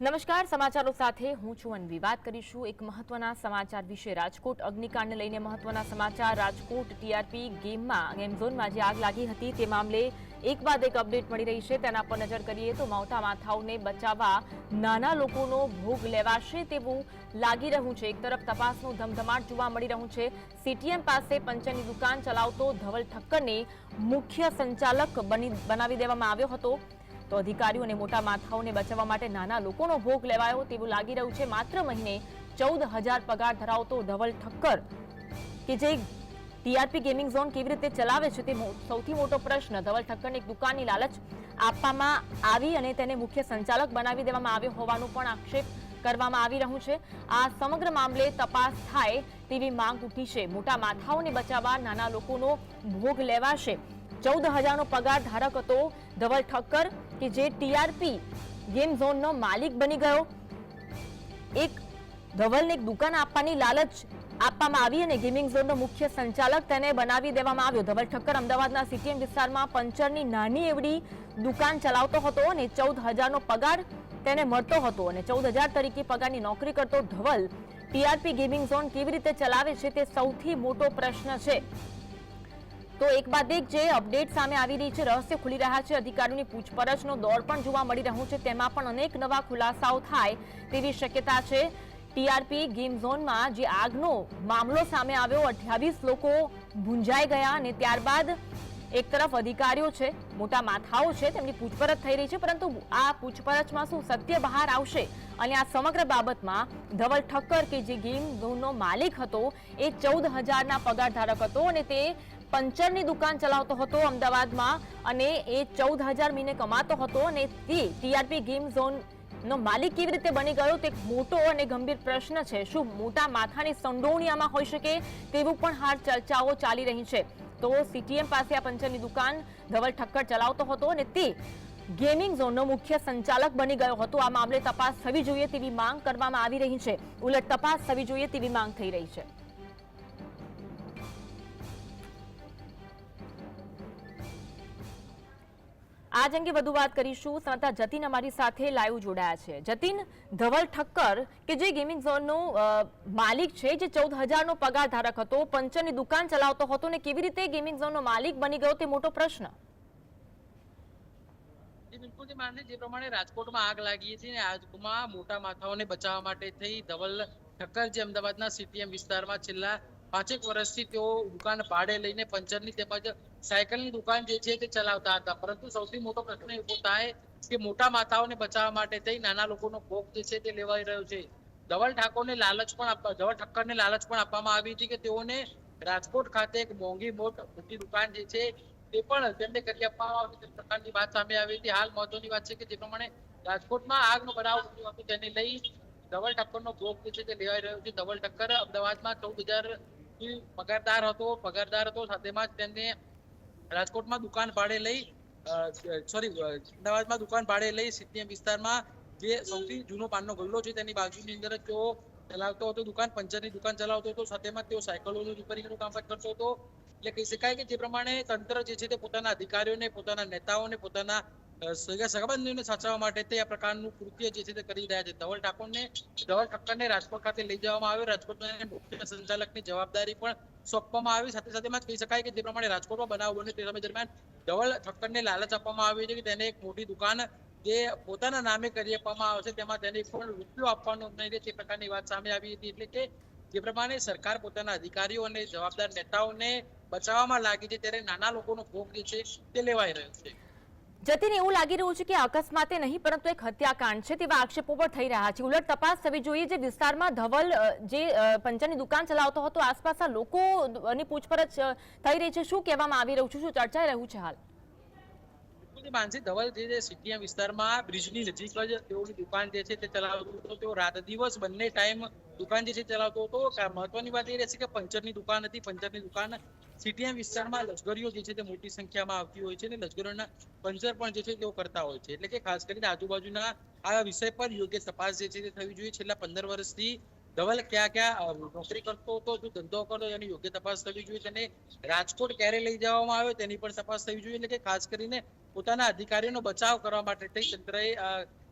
નમસ્કાર, સમાચારો સાથે હું છું અનવી. વાત કરીશું એક મહત્વના સમાચાર વિશે. રાજકોટ અગ્નિકાંડને લઈને મહત્વના સમાચાર. રાજકોટ ટીઆરપી ગેમમાં, ગેમ ઝોનમાં જે આગ લાગી હતી તે મામલે એક બાદ એક અપડેટ મળી રહી છે. તેના પર નજર કરીએ તો માવતા માથાઓને બચાવવા નાના લોકોનો ભોગ લેવાશે તેવું લાગી રહ્યું છે. એક તરફ તપાસનું ધમધમાટ જોવા મળી રહ્યું છે. સીટીએમ પાસે પંચરની દુકાન ચલાવતો ધવલ ઠક્કરને મુખ્ય સંચાલક બની, બનાવી દેવામાં આવ્યો હતો. તો અધિકારીઓ અને મોટા માથાઓને બચાવવા માટે નાના લોકોનો ભોગ લેવાયો તેવું લાગી રહ્યું છે. માત્ર મહિને ચૌદ હજાર પગાર ધરાવતો ધવલ ઠક્કર કે જે ટીઆરપી ગેમિંગ ઝોન કેવી રીતે ચલાવે છે તે સૌથી મોટો પ્રશ્ન. ધવલ ઠક્કરને એક દુકાનની લાલચ આપવામાં આવી અને તેને મુખ્ય સંચાલક બનાવી દેવામાં આવ્યો હોવાનું પણ આક્ષેપ કરવામાં આવી રહ્યું છે. આ સમગ્ર મામલે તપાસ થાય તેવી માંગ ઉઠી છે. મોટા માથાઓને બચાવવા નાના લોકોનો ભોગ લેવાશે. ચૌદ હજારનો પગાર ધારક હતો ધવલ ઠક્કર, કે જે ટીઆરપી ગેમ ઝોનનો માલિક બની ગયો. એક, ધવલને એક દુકાન આપવાની લાલચ આપવામાં આવી અને ગેમિંગ ઝોનનો મુખ્ય સંચાલક તેને બનાવી દેવામાં આવ્યો. ધવલ ઠક્કર અમદાવાદના સીટીએમ વિસ્તારમાં પંચરની નાની એવડી દુકાન ચલાવતો હતો અને ચૌદ હજારનો પગાર તેને મળતો હતો અને ચૌદ હજાર તરીકે પગારની નોકરી કરતો ધવલ ટીઆરપી ગેમિંગ ઝોન કેવી રીતે ચલાવે છે તે સૌથી મોટો પ્રશ્ન છે. તો એક બાદ એક જે અપડેટ સામે આવી રહી છે, રહસ્ય ખુલી રહ્યા છે. અધિકારીઓની પૂછપરછનો દોર પણ જોવા મળી રહ્યો છે. તેમાં પણ અનેક નવા ખુલાસાઓ થાય તેવી શક્યતા છે. ટીઆરપી ગેમ ઝોનમાં જે આગનો મામલો સામે આવ્યો, અઠ્યાવીસ લોકો ભૂંજાઈ ગયા અને ત્યારબાદ એક તરફ અધિકારીઓ છે, મોટા માથાઓ છે, તેમની પૂછપરછ થઈ રહી છે. પરંતુ આ પૂછપરછમાં શું સત્ય બહાર આવશે? અને આ સમગ્ર બાબતમાં ધવલ ઠક્કર કે જે ગેમ ઝોનનો માલિક હતો, એ ચૌદ હજારના પગાર ધારક હતો અને તે પંચરની દુકાન ચલાવતો હતો અમદાવાદમાં અને એ ચૌદ હજાર મહિને કમાતો હતો અને તે ટીઆરપી ગેમ ઝોન નો માલિક કેવી રીતે બની ગયો તે મોટો અને ગંભીર પ્રશ્ન છે. શું મોટા માથાની સંડોવણી આમાં હોઈ શકે તેવું પણ હાલ ચર્ચાઓ ચાલી રહી છે. તો સીટીએમ પાસે આ પંચરની દુકાન ધવલ ઠક્કર ચલાવતો હતો અને તે ગેમિંગ ઝોનનો મુખ્ય સંચાલક બની ગયો હતો. આ મામલે તપાસ થવી જોઈએ તેવી માંગ કરવામાં આવી રહી છે. ઉલટ તપાસ થવી જોઈએ તેવી માંગ થઈ રહી છે. આજ અંગે વધુ વાત કરીશું. સંવાદદાતા જતીન અમારી સાથે લાઈવ જોડાયા છે. જતીન, ધવલ ઠક્કર કે જે ગેમિંગ ઝોનનો માલિક છે, જે ચૌદ હજારનો પગાર ધારક હતો, પંચરની દુકાન ચલાવતો હતો ને કેવી રીતે ગેમિંગ ઝોનનો માલિક બની ગયો તે મોટો પ્રશ્ન. બિલકુલ જે માનસી જે પ્રમાણે રાજકોટમાં આગ લાગી હતી ને આગમાં મોટા માથાઓને બચાવવા માટે થઈ ધવલ ઠક્કર જે અમદાવાદના સીટીએમ વિસ્તારમાં છેલ્લા પાંચેક વર્ષથી તેઓ દુકાન ભાડે લઈને પંચરની તેમજ સાયકલની દુકાન જે છે તે ચલાવતા હતા. પરંતુ સૌથી મોટો પ્રશ્ન એ ઊભો થાય કે મોટા માથાઓને બચાવવા માટે થઈ નાના લોકોનો ભોગ જે છે તે લેવાઈ રહ્યો છે. ધવલ ઠાકોરને લાલચ પણ આપવા, ધવલ ઠક્કરને લાલચ પણ આપવામાં આવી હતી કે તેઓને રાજકોટ ખાતે એક મોંઘી મોટ મોટી દુકાન જે છે તે પણ તેમને કરી આપવામાં આવી તે પ્રકારની વાત સામે આવી હતી. હાલ મહત્વની વાત છે કે જે પ્રમાણે રાજકોટમાં આગનો બનાવ બન્યો હતો. તેને લઈ ધવલ ઠક્કરનો ભોગ જે છે તે લેવાઈ રહ્યો છે. ધવલ ઠક્કર અમદાવાદમાં ચૌદ હજાર પગારદાર હતો પગારદાર હતો, સાથેમાં જ તેમને રાજકોટમાં દુકાન ભાડે લઈ સોરી અમદાવાદમાં દુકાન ભાડે લઈ સીટીએમ વિસ્તારમાં જે સૌથી જૂનો પાનનો ગલ્લો છે તેની બાજુની અંદર તેઓ ચલાવતો હતો, દુકાન પંચરની દુકાન ચલાવતો હતો, સાથેમાં તેઓ સાયકલોનું રિપેરિંગનું કામ કરતો હતો. એટલે કહી શકાય કે જે પ્રમાણે તંત્ર જે છે તે પોતાના અધિકારીઓને, પોતાના નેતાઓને, પોતાના અ, સાચવવા માટે તે પ્રકારનું કૃત્ય જે છે તે કરી રહ્યા છે. ધવલ ઠાકોરને ધવલ ઠક્કરને રાજકોટ ખાતે લઈ જવામાં આવ્યો. રાજકોટ મુખ્ય સંચાલકની જવાબદારી પણ સોંપવામાં આવી. સાથે સાથેમાં કહી શકાય કે જે પ્રમાણે રાજકોટમાં બનાવ બન્યો તે સમય દરમિયાન ધવલ ઠક્કરને લાલચ આપવામાં આવી છે કે તેને એક મોટી દુકાન જે પોતાના નામે કરી આપવામાં આવશે તેમાં તેને પણ રૂપિયો આપવાનો નહીં તે પ્રકારની વાત સામે આવી હતી. એટલે કે જે પ્રમાણે સરકાર પોતાના અધિકારીઓ અને જવાબદાર નેતાઓને બચાવવામાં લાગી છે ત્યારે નાના લોકોનો ભોગ જે છે તે લેવાઈ રહ્યો છે. જતીન એવું લાગી રહ્યું છે કે અકસ્માતે નહીં, પરંતુ એક હત્યાકાંડ છે. તેવા આક્ષેપો પણ થઈ રહ્યા છે. ઉલટ તપાસ થવી જોઈએ. જે વિસ્તારમાં ધવલ જે પંચરની દુકાન ચલાવતો હતો, આસપાસના લોકોની પૂછપરછ થઈ રહી છે. શું કહેવામાં આવી રહ્યું છે? શું ચર્ચાઈ રહ્યું છે હાલ? માનસી ધવલ જે સીટીએમ વિસ્તારમાં બ્રિજની નજીક જ દુકાન જે છે તે ચલાવતો રાત દિવસ બંને ટાઈમ દુકાન જે છે ચલાવતો હતો. મહત્વની વાત એ રહેશે કે પંચરની દુકાન હતી. પંચરની દુકાન સીટીએમ વિસ્તારમાં લશ્કરીઓ જે છે તે મોટી સંખ્યામાં આવતી હોય છે અને લશ્કરોના પંચર પણ જે છે તેઓ કરતા હોય છે. એટલે કે ખાસ કરીને આજુબાજુના આ વિષય પર યોગ્ય તપાસ જે છે તે થવી જોઈએ. છેલ્લા પંદર વર્ષથી ધવલ ક્યાં ક્યાં નોકરી કરતો હતો શું ધંધો કરતો એની યોગ્ય તપાસ થવી જોઈએ. તેને રાજકોટ ક્યારે લઈ જવામાં આવ્યો તેની પણ તપાસ થવી જોઈએ. એટલે કે ખાસ કરીને પોતાના અધિકારીઓનો બચાવ કરવા માટે થઈ તંત્રએ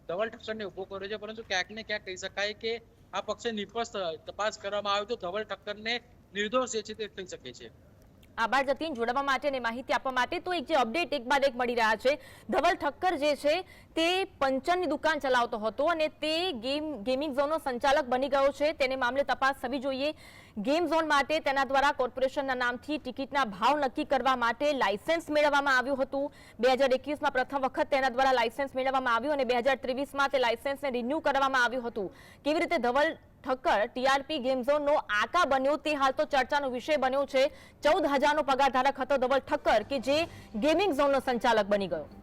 ધવલ ઠક્કરને ઊભો કર્યો છે. પરંતુ ક્યાંક ને ક્યાંક કહી શકાય કે આ પક્ષે નિષ્પક્ષ તપાસ કરવામાં આવે તો ધવલ ઠક્કરને નિર્દોષ જે છે તે થઈ શકે છે. આભાર જતીન. જોડાવા માટે અને માહિતી આપવા માટે તો એક જે અપડેટ એક બાદ એક મળી રહ્યા છે. ધવલ ઠક્કર જે છે તે પંચરની દુકાન ચલાવતો હતો અને તે ગેમ, ગેમિંગ ઝોનનો સંચાલક બની ગયો છે. તેને મામલે તપાસ થવી જોઈએ. ગેમ ઝોન માટે તેના દ્વારા કોર્પોરેશનના નામથી ટિકિટના ભાવ નક્કી કરવા માટે લાયસન્સ મેળવવામાં આવ્યું હતું. બે હજાર એકવીસમાં પ્રથમ વખત તેના દ્વારા લાયસન્સ મેળવવામાં આવ્યું અને બે હજાર ત્રેવીસમાં તે લાયસન્સને રિન્યૂ કરવામાં આવ્યું હતું. કેવી રીતે ધવલ ઠક્કર ટીઆરપી ગેમ ઝોનનો આકા બન્યો તે હાલ તો ચર્ચાનો વિષય બન્યો છે. ચૌદ હજારનો પગાર ધારક હતો ધવલ ઠક્કર, કે જે ગેમિંગ ઝોનનો સંચાલક બની ગયો.